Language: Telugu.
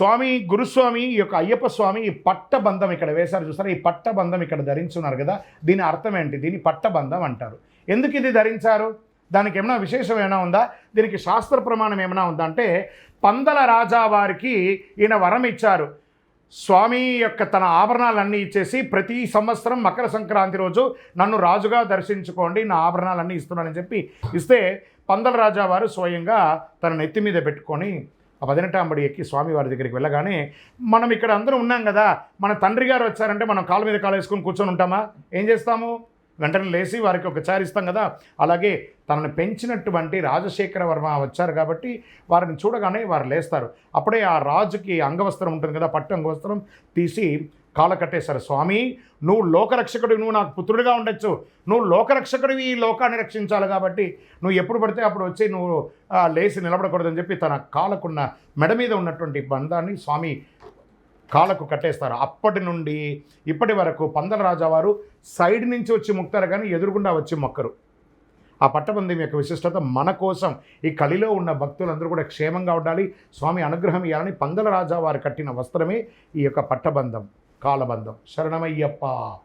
స్వామి గురుస్వామి ఈ యొక్క అయ్యప్ప స్వామి ఈ పట్టబంధం ఇక్కడ వేశారు. చూస్తారా ఈ పట్టబంధం ఇక్కడ ధరించున్నారు కదా? దీని అర్థం ఏంటి? దీన్ని పట్టబంధం అంటారు. ఎందుకు ఇది ధరించారు? దానికి ఏమైనా విశేషం ఏమైనా ఉందా? దీనికి శాస్త్ర ప్రమాణం ఏమైనా ఉందా? అంటే పందల రాజా వారికి ఈయన వరం ఇచ్చారు. స్వామి యొక్క తన ఆభరణాలన్నీ ఇచ్చేసి ప్రతి సంవత్సరం మకర సంక్రాంతి రోజు నన్ను రాజుగా దర్శించుకోండి నా ఆభరణాలన్నీ ఇస్తున్నానని చెప్పి ఇస్తే పందల రాజా వారు స్వయంగా తన నెత్తి మీద పెట్టుకొని ఆ పదినెట్టాంబడి ఎక్కి స్వామి వారి దగ్గరికి వెళ్ళగానే మనం ఇక్కడ అందరం ఉన్నాం కదా మన తండ్రి గారు వచ్చారంటే మనం కాళ్ళ మీద కాలు వేసుకొని కూర్చొని ఉంటామా? ఏం చేస్తాము? వెంటనే లేచి వారికి ఒక చారు ఇస్తాం కదా. అలాగే తనను పెంచినటువంటి రాజశేఖర వర్మ వచ్చారు కాబట్టి వారిని చూడగానే వారు లేస్తారు. అప్పుడే ఆ రాజుకి అంగవస్త్రం ఉంటుంది కదా పట్టు అంగవస్త్రం తీసి కాల కట్టేశారు స్వామి నువ్వు లోకరక్షకుడు నువ్వు నాకు పుత్రుడిగా ఉండొచ్చు. నువ్వు లోకరక్షకుడివి ఈ లోకాన్ని రక్షించాలి కాబట్టి నువ్వు ఎప్పుడు పడితే అప్పుడు వచ్చి నువ్వు లేచి నిలబడకూడదని చెప్పి తన కాలకున్న మెడ మీద ఉన్నటువంటి బంధాన్ని స్వామి కాళ్ళకు కట్టేస్తారు. అప్పటి నుండి ఇప్పటి వరకు పందల రాజావారు సైడ్ నుంచి వచ్చి మొక్తారు కానీ ఎదురుగుండా వచ్చి మొక్కరు. ఆ పట్టబంధం యొక్క విశిష్టత మన కోసం. ఈ కలిలో ఉన్న భక్తులందరూ కూడా క్షేమంగా ఉండాలి. స్వామి అనుగ్రహం ఇవ్వాలని పందల రాజా వారు కట్టిన వస్త్రమే ఈ యొక్క పట్టబంధం. காலபந்தம். சரணமையப்பா.